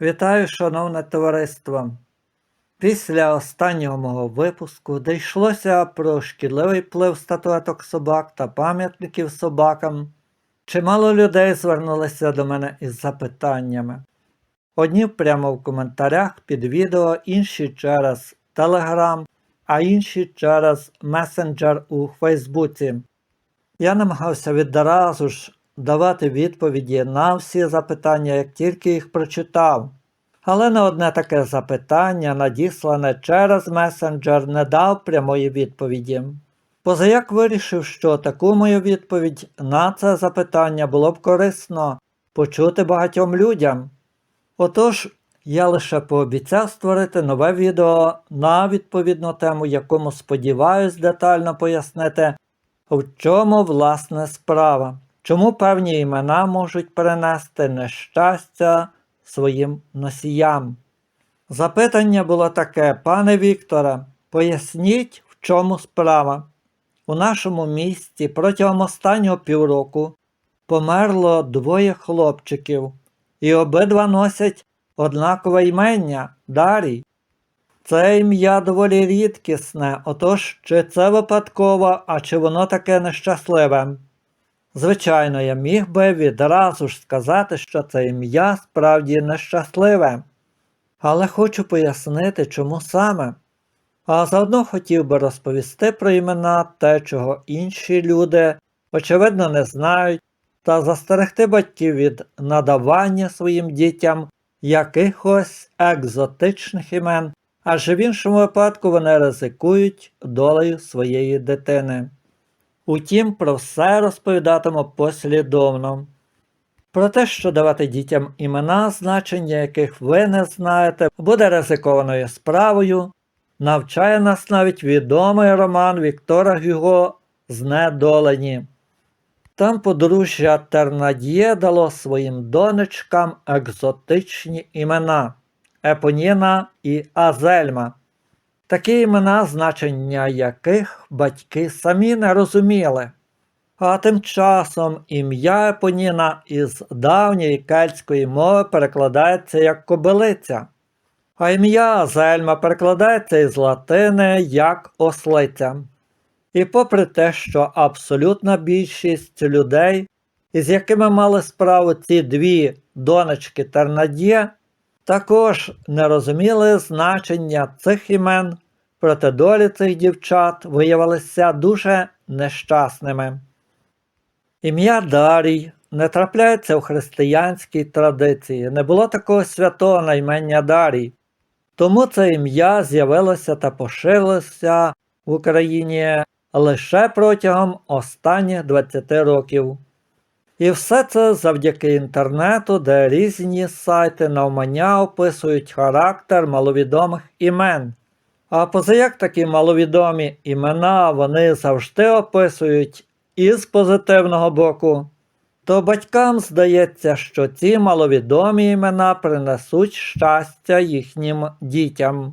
Вітаю, шановне товариство. Після останнього мого випуску, де йшлося про шкідливий вплив статуеток собак та пам'ятників собакам, чимало людей звернулися до мене із запитаннями. Одні прямо в коментарях під відео, інші через Telegram, а інші через месенджер у Фейсбуці. Я намагався відразу ж давати відповіді на всі запитання, як тільки їх прочитав. Але на одне таке запитання, надіслане через месенджер, не дав прямої відповіді. Позаяк вирішив, що таку мою відповідь на це запитання було б корисно почути багатьом людям. Отож, я лише пообіцяв створити нове відео на відповідну тему, якому сподіваюсь детально пояснити, в чому власне справа, чому певні імена можуть перенести нещастя своїм носіям. Запитання було таке, пане Вікторе, поясніть, в чому справа. У нашому місті протягом останнього півроку померло двоє хлопчиків, і обидва носять однакове імення Дарій. Це ім'я доволі рідкісне, отож, чи це випадково, а чи воно таке нещасливе? Звичайно, я міг би відразу ж сказати, що це ім'я справді нещасливе, але хочу пояснити, чому саме. А заодно хотів би розповісти про імена те, чого інші люди, очевидно, не знають, та застерегти батьків від надавання своїм дітям якихось екзотичних імен, адже в іншому випадку вони ризикують долею своєї дитини. Утім, про все розповідатиму послідовно. Про те, що давати дітям імена, значення яких ви не знаєте, буде ризикованою справою, навчає нас навіть відомий роман Віктора Гюго Знедолені. Там подружжя Тернад'є дало своїм донечкам екзотичні імена Епоніна і Азельма. Такі імена, значення яких батьки самі не розуміли. А тим часом ім'я Епоніна із давньої кельтської мови перекладається як кобилиця, а ім'я Азельма перекладається із латини як ослиця. І попри те, що абсолютна більшість людей, із якими мали справу ці дві донечки Тернадє, також не розуміли значення цих імен, проте долі цих дівчат виявилися дуже нещасними. Ім'я Дарій не трапляється у християнській традиції, не було такого святого наймення Дарій, тому це ім'я з'явилося та поширилося в Україні лише протягом останніх 20 років. І все це завдяки інтернету, де різні сайти навмання описують характер маловідомих імен. А позаяк такі маловідомі імена вони завжди описують із позитивного боку, то батькам здається, що ці маловідомі імена принесуть щастя їхнім дітям.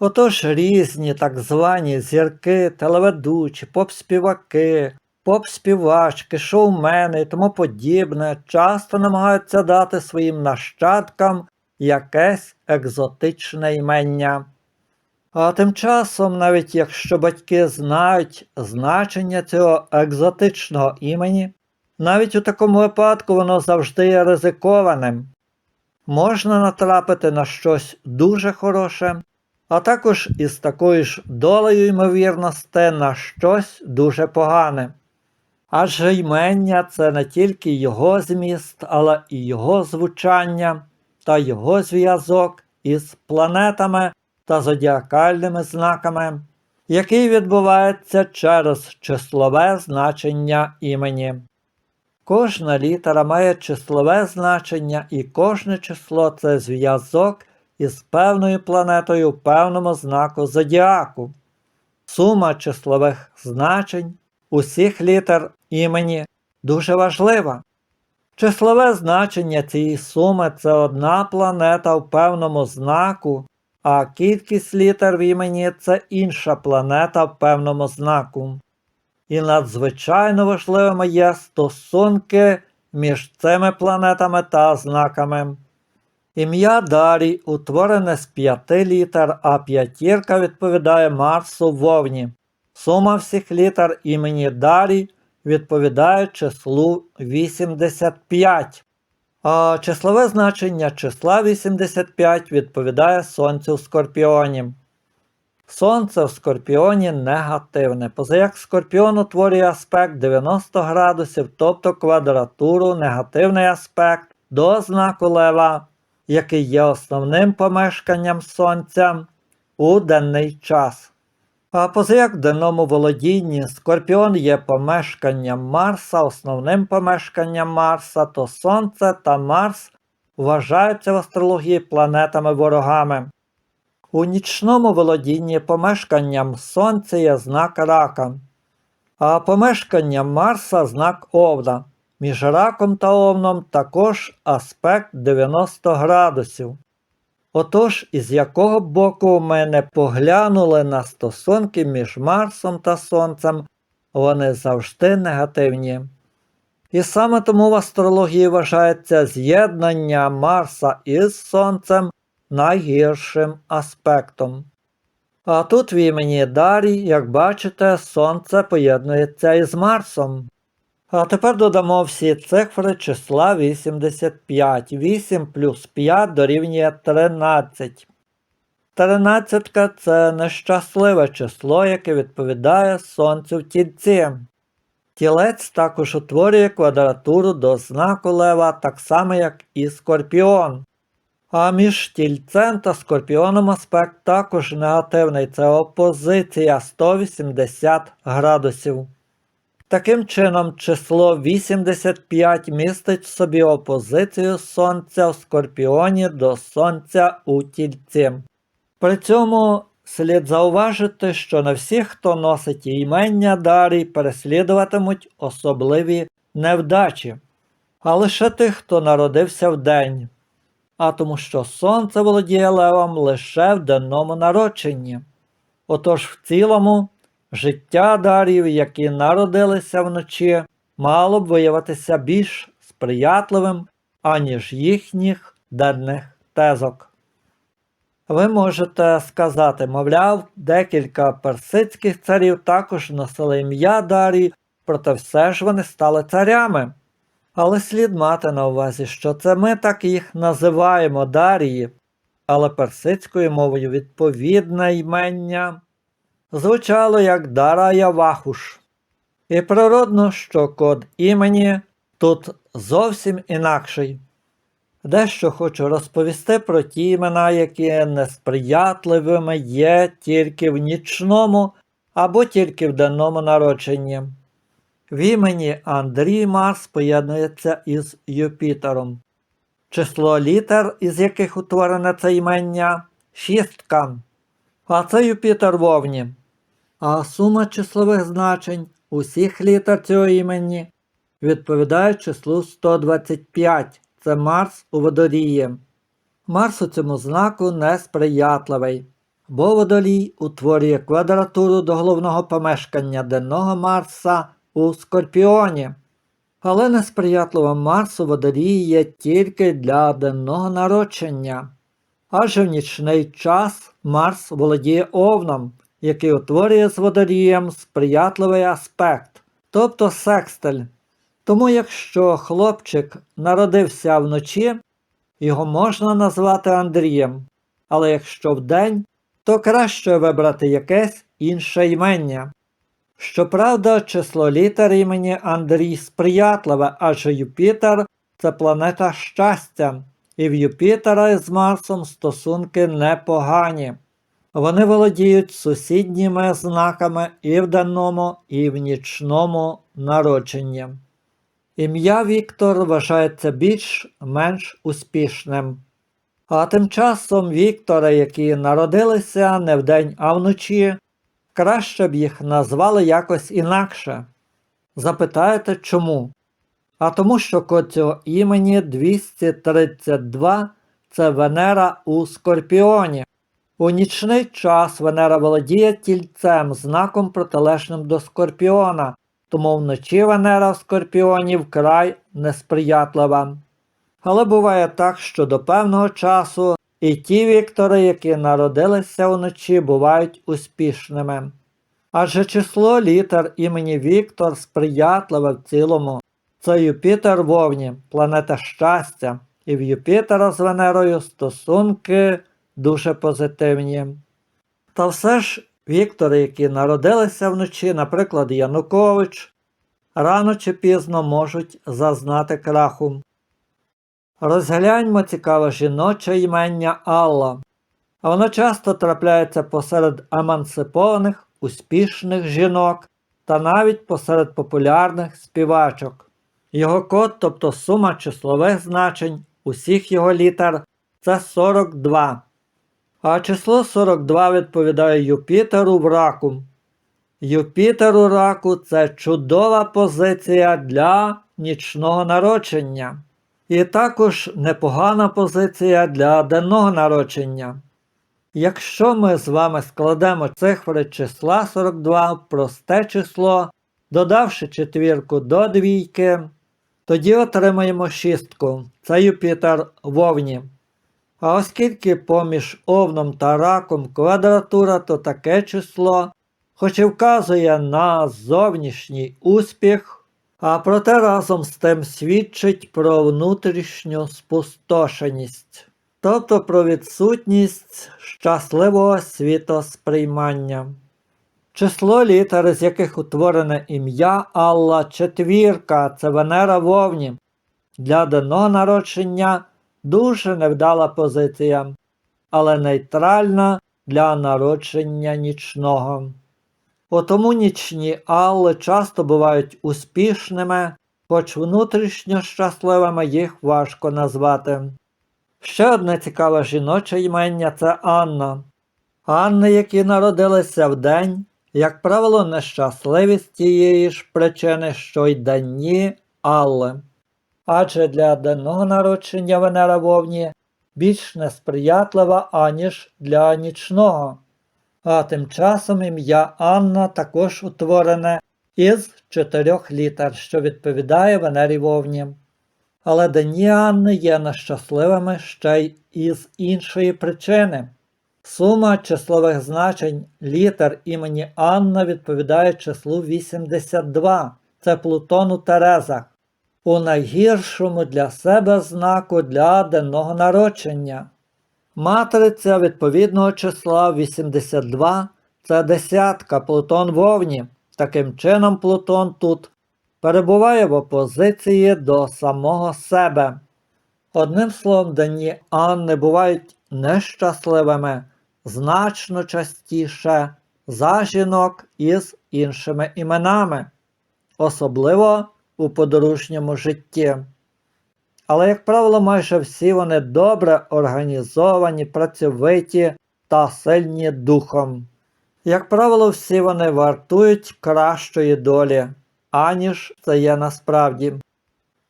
Отож різні так звані зірки, телеведучі, поп-співаки, поп-співачки, шоумени і тому подібне часто намагаються дати своїм нащадкам якесь екзотичне імення. А тим часом, навіть якщо батьки знають значення цього екзотичного імені, навіть у такому випадку воно завжди є ризикованим. Можна натрапити на щось дуже хороше, а також із такою ж долею ймовірності на щось дуже погане. Адже ймення це не тільки його зміст, але і його звучання та його зв'язок із планетами та зодіакальними знаками, який відбувається через числове значення імені. Кожна літера має числове значення, і кожне число це зв'язок із певною планетою в певному знаку зодіаку. Сума числових значень усіх літер імені дуже важлива. Числове значення цієї суми це одна планета в певному знаку, а кількість літер в імені це інша планета в певному знаку. І надзвичайно важливими є стосунки між цими планетами та знаками. Ім'я Дарій утворене з п'яти літер, а п'ятірка відповідає Марсу вовні. Сума всіх літер імені Дарій відповідає числу 85. А числове значення числа 85 відповідає Сонцю в Скорпіоні. Сонце в Скорпіоні негативне, позаяк Скорпіон утворює аспект 90 градусів, тобто квадратуру, негативний аспект до знаку Лева, який є основним помешканням Сонця у денний час. А позаяк в денному володінні Скорпіон є помешканням Марса, основним помешканням Марса, то Сонце та Марс вважаються в астрології планетами-ворогами. У нічному володінні помешканням Сонця є знак рака, а помешканням Марса знак Овна. Між раком та овном також аспект 90 градусів. Отож, із якого боку ми не поглянули на стосунки між Марсом та Сонцем, вони завжди негативні. І саме тому в астрології вважається з'єднання Марса із Сонцем найгіршим аспектом. А тут в імені Дарій, як бачите, Сонце поєднується із Марсом. А тепер додамо всі цифри числа 85. 8 плюс 5 дорівнює 13. Тринадцятка це нещасливе число, яке відповідає Сонцю в тільці. Тілець також утворює квадратуру до знаку лева, так само як і скорпіон. А між тільцем та скорпіоном аспект також негативний це опозиція 180 градусів. Таким чином, число 85 містить в собі опозицію Сонця в Скорпіоні до Сонця у тільці. При цьому слід зауважити, що не всі, хто носить імення Дарій, переслідуватимуть особливі невдачі, а лише тих, хто народився в день, а тому що Сонце володіє левом лише в денному народженні. Отож, в цілому, життя дарів, які народилися вночі, мало б виявитися більш сприятливим, аніж їхніх денних тезок. Ви можете сказати, мовляв, декілька персидських царів також носили ім'я Дарій, проте все ж вони стали царями. Але слід мати на увазі, що це ми так їх називаємо Дарії, але персидською мовою відповідне ймення звучало як Дарая Вахуш. І природно, що код імені тут зовсім інакший. Дещо хочу розповісти про ті імена, які несприятливими є тільки в нічному або тільки в денному народженні. В імені Андрій Марс поєднується із Юпітером. Число літер, із яких утворене це імення шістка. А це Юпітер вовні. А сума числових значень усіх літер цього імені відповідає числу 125 це Марс у водорії. Марс у цьому знаку несприятливий, бо водолій утворює квадратуру до головного помешкання денного Марса у Скорпіоні. Але несприятлива Марс у водолії є тільки для денного народження. Адже в нічний час Марс володіє овном, який утворює з водорієм сприятливий аспект, тобто секстель. Тому якщо хлопчик народився вночі, його можна назвати Андрієм, але якщо вдень, то краще вибрати якесь інше імення. Щоправда, число літер імені Андрій сприятливе, адже Юпітер це планета щастя, і в Юпітера із Марсом стосунки непогані. Вони володіють сусідніми знаками і в денному, і в нічному народженні. Ім'я Віктор вважається більш-менш успішним. А тим часом Віктори, які народилися не вдень, а вночі, краще б їх назвали якось інакше. Запитаєте чому? А тому, що цього імені 232 це Венера у Скорпіоні. У нічний час Венера володіє тільцем, знаком протилежним до Скорпіона, тому вночі Венера в Скорпіоні вкрай несприятлива. Але буває так, що до певного часу і ті Віктори, які народилися вночі, бувають успішними. Адже число літер імені Віктор сприятливе в цілому. Це Юпітер вовні, планета щастя, і в Юпітера з Венерою стосунки дуже позитивні. Та все ж Віктори, які народилися вночі, наприклад, Янукович, рано чи пізно можуть зазнати краху. Розгляньмо цікаве жіноче імення Алла. А Воно часто трапляється посеред емансипованих, успішних жінок та навіть посеред популярних співачок. Його код, тобто сума числових значень усіх його літер, це 42. А число 42 відповідає Юпітеру в раку. Юпітер у раку це чудова позиція для нічного народження. І також непогана позиція для денного народження. Якщо ми з вами складемо цифри числа 42 в просте число, додавши четвірку до двійки, тоді отримаємо шістку. Це Юпітер в Овні. А оскільки поміж овном та раком квадратура, то таке число, хоч і вказує на зовнішній успіх, а проте разом з тим свідчить про внутрішню спустошеність, тобто про відсутність щасливого світосприймання. Число літер, з яких утворене ім'я Алла, четвірка це Венера вовні. Для денного народження дуже невдала позиція, але нейтральна для народження нічного. Отому нічні Алли часто бувають успішними, хоч внутрішньо щасливими їх важко назвати. Ще одне цікаве жіноче імення це Анна. Анни, які народилися вдень, як правило, нещасливі з тієї ж причини, що й дані Алли. Адже для денного народження Венера вовні більш несприятлива, аніж для нічного. А тим часом ім'я Анна також утворене із чотирьох літер, що відповідає Венері вовні. Але дані Анни є нещасливими ще й із іншої причини. Сума числових значень літер імені Анна відповідає числу 82. Це Плутон у Терезах. У найгіршому для себе знаку для денного народження. Матриця відповідного числа 82 це десятка Плутон вовні. Таким чином, Плутон тут перебуває в опозиції до самого себе. Одним словом, дані Анни бувають нещасливими значно частіше за жінок із іншими іменами, особливо у подружньому житті. Але, як правило, майже всі вони добре організовані, працьовиті та сильні духом. Як правило, всі вони вартують кращої долі, аніж це є насправді.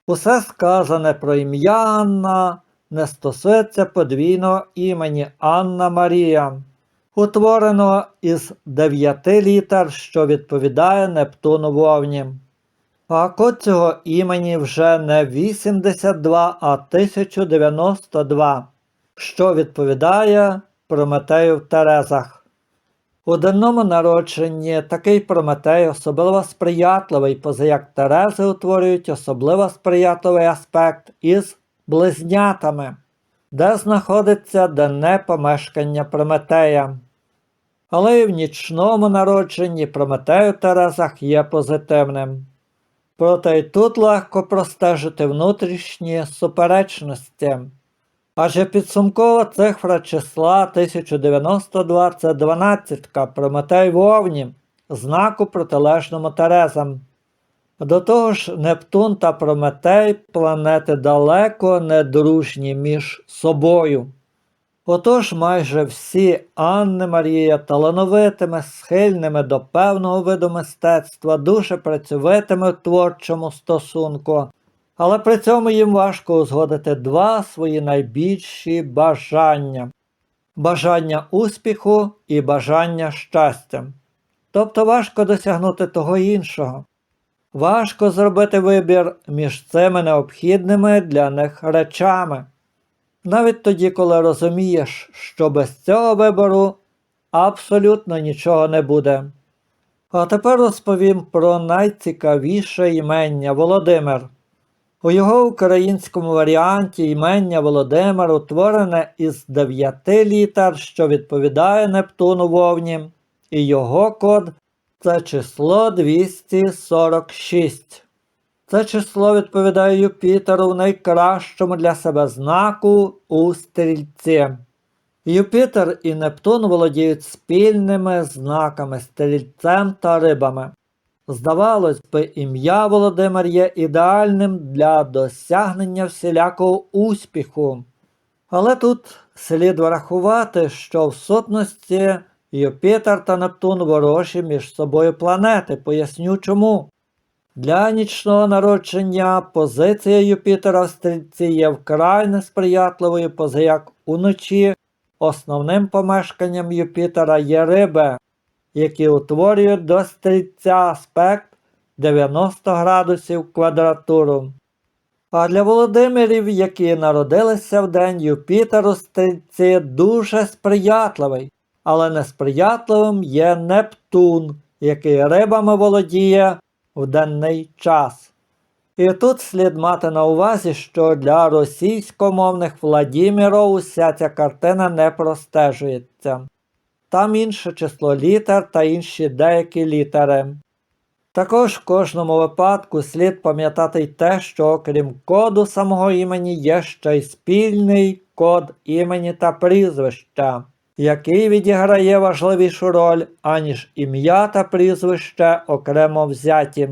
Усе сказане про ім'я Анна не стосується подвійного імені Анна Марія, утвореного із дев'яти літер, що відповідає Нептуну вовні. А код цього імені вже не 82, а 1092, що відповідає Прометею в Терезах. У денному народженні такий Прометей особливо сприятливий, поза як Терези утворюють особливо сприятливий аспект із близнятами, де знаходиться денне помешкання Прометея. Але і в нічному народженні Прометей у Терезах є позитивним. Проте й тут легко простежити внутрішні суперечності. Адже підсумкова цифра числа 1092 це 12 Прометей Вовні, знаку протилежному Терезам. До того ж, Нептун та Прометей планети далеко не дружні між собою. Отож майже всі Анни Марія талановитими, схильними до певного виду мистецтва, дуже працьовитими в творчому стосунку, але при цьому їм важко узгодити два свої найбільші бажання бажання успіху і бажання щастя. Тобто важко досягнути того іншого. Важко зробити вибір між цими необхідними для них речами. Навіть тоді, коли розумієш, що без цього вибору абсолютно нічого не буде. А тепер розповім про найцікавіше імення Володимир. У його українському варіанті імення Володимир утворене із дев'яти літер, що відповідає Нептуну вовні, і його код це число 246. Це число відповідає Юпітеру в найкращому для себе знаку у стрільці. Юпітер і Нептун володіють спільними знаками стрільцем та рибами. Здавалось би, ім'я Володимир є ідеальним для досягнення всілякого успіху. Але тут слід врахувати, що в сутності Юпітер та Нептун ворожі між собою планети. Поясню чому. Для нічного народження позиція Юпітера в стрільці є вкрай несприятливою, поза як уночі основним помешканням Юпітера є риби, які утворюють до стрільця аспект 90 градусів квадратуру. А для Володимирів, які народилися в день Юпітер у стрільці, дуже сприятливий, але несприятливим є Нептун, який рибами володіє в денний час. І тут слід мати на увазі, що для російськомовних Владіміров уся ця картина не простежується. Там інше число літер та інші деякі літери. Також в кожному випадку слід пам'ятати й те, що окрім коду самого імені є ще й спільний код імені та прізвища, який відіграє важливішу роль, аніж ім'я та прізвище окремо взяті.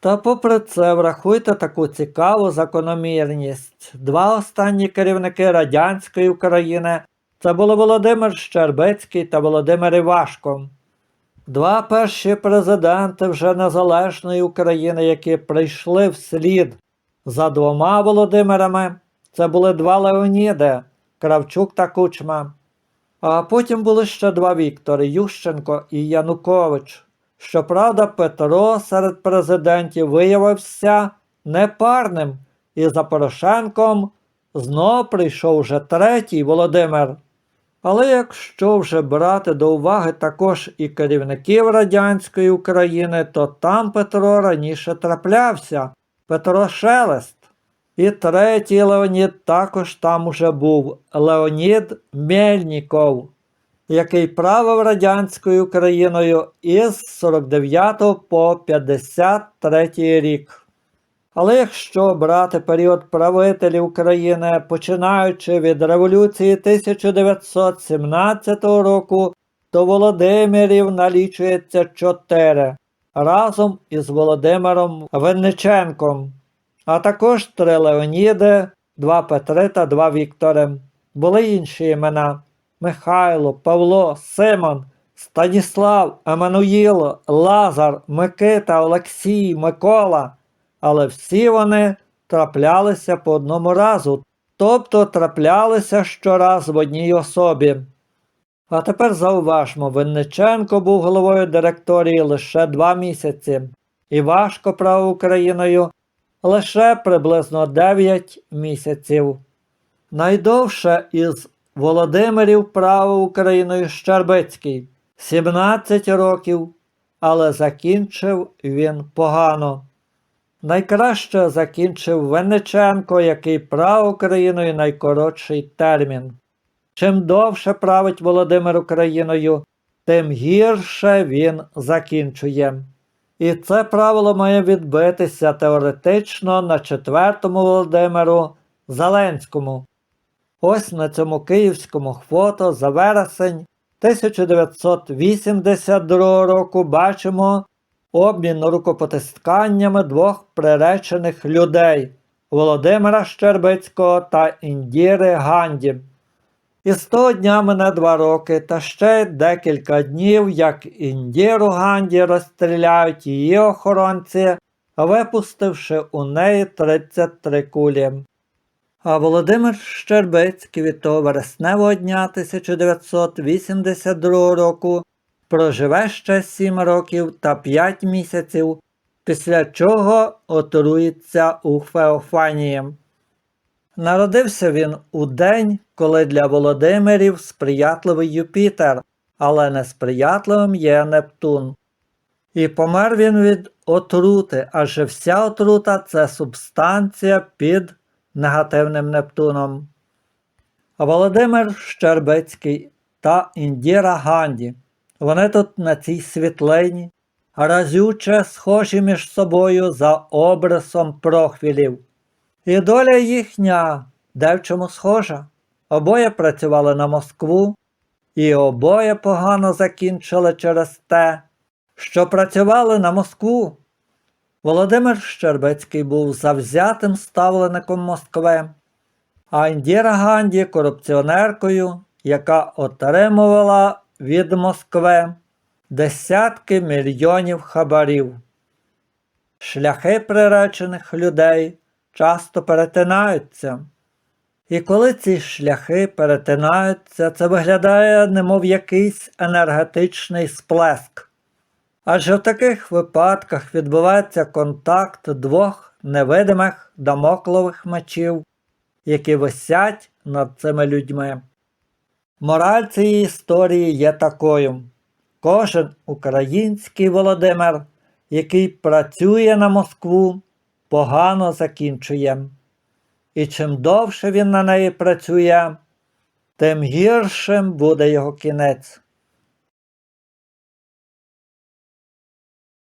Та попри це врахуйте таку цікаву закономірність. Два останні керівники радянської України це були Володимир Щербицький та Володимир Івашко. Два перші президенти вже незалежної України, які прийшли вслід за двома Володимирами, це були два Леоніди Кравчук та Кучма. А потім були ще два Віктори Ющенко і Янукович. Щоправда, Петро серед президентів виявився непарним, і за Порошенком знов прийшов вже третій Володимир. Але якщо вже брати до уваги також і керівників радянської України, то там Петро раніше траплявся Петро Шелест. І третій Леонід також там уже був Леонід Мельніков, який правив радянською Україною із 49 по 53 рік. Але якщо брати період правителів України, починаючи від революції 1917 року, то Володимирів налічується чотири разом із Володимиром Винниченком, а також три Леоніди, два Петри та два Віктори. Були інші імена Михайло, Павло, Симон, Станіслав, Еммануїл, Лазар, Микита, Олексій, Микола але всі вони траплялися по одному разу, тобто траплялися щораз в одній особі. А тепер зауважмо, Винниченко був головою директорії лише два місяці, і важко правив Україною лише приблизно 9 місяців. Найдовше із Володимирів правив Україною Щербицький 17 років, але закінчив він погано. Найкраще закінчив Венеченко, який правив Україною найкоротший термін. Чим довше править Володимир Україною, тим гірше він закінчує. І це правило має відбитися теоретично на четвертому Володимиру Зеленському. Ось на цьому київському фото за вересень 1982 року бачимо обмін рукопотисканнями двох приречених людей Володимира Щербицького та Індіри Ганді. І з того дня мене два роки та ще декілька днів, як Індіру Ганді розстріляють її охоронці, випустивши у неї 33 кулі. А Володимир Щербицький від того вересневого дня 1982 року проживе ще 7 років та 5 місяців після чого отруїться у Феофанії. Народився він у день, коли для Володимирів сприятливий Юпітер, але несприятливим є Нептун. І помер він від отрути, адже вся отрута це субстанція під негативним Нептуном. Володимир Щербицький та Індіра Ганді. Вони тут на цій світлині, разюче схожі між собою за обрисом прохвілів. І доля їхня де в чому схожа. Обоє працювали на Москву, і обоє погано закінчили через те, що працювали на Москву. Володимир Щербицький був завзятим ставлеником Москви, а Індіра Ганді корупціонеркою, яка отримувала від Москви десятки мільйонів хабарів. Шляхи приречених людей часто перетинаються. І коли ці шляхи перетинаються, це виглядає немов якийсь енергетичний сплеск. Адже в таких випадках відбувається контакт двох невидимих дамоклових мечів, які висять над цими людьми. Мораль цієї історії є такою: кожен український Володимир, який працює на Москву, погано закінчує. І чим довше він на неї працює, тим гіршим буде його кінець.